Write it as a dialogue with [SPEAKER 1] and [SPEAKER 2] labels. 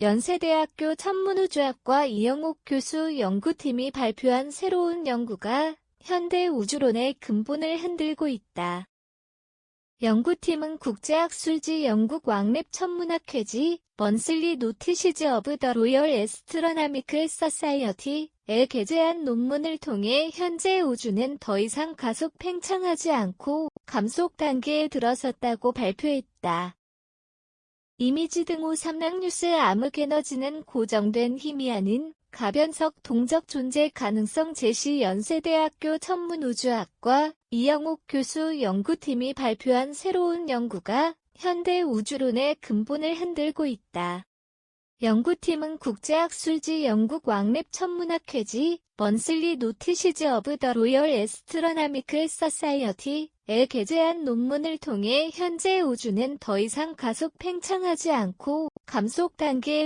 [SPEAKER 1] 연세대학교 천문우주학과 이영옥 교수 연구팀이 발표한 새로운 연구가 현대 우주론의 근본을 흔들고 있다. 연구팀은 국제학술지 영국 왕랩 천문학회지 먼슬리 노티시즈 어브 더 로열 에스트로나미클 서사이어티에 게재한 논문을 통해 현재 우주는 더 이상 가속 팽창하지 않고 감속 단계에 들어섰다고 발표했다. 이미지 등호 삼락뉴스 암흑에너지는 고정된 희미하는 가변석 동적 존재 가능성 제시 연세대학교 천문우주학과 이영옥 교수 연구팀이 발표한 새로운 연구가 현대 우주론의 근본을 흔들고 있다. 연구팀은 국제학술지 영국 왕랩 천문학회지 먼슬리 노티시즈 어브 더 로열 에스트로나미클 서사이어티에 게재한 논문을 통해 현재 우주는 더 이상 가속 팽창하지 않고 감속 단계에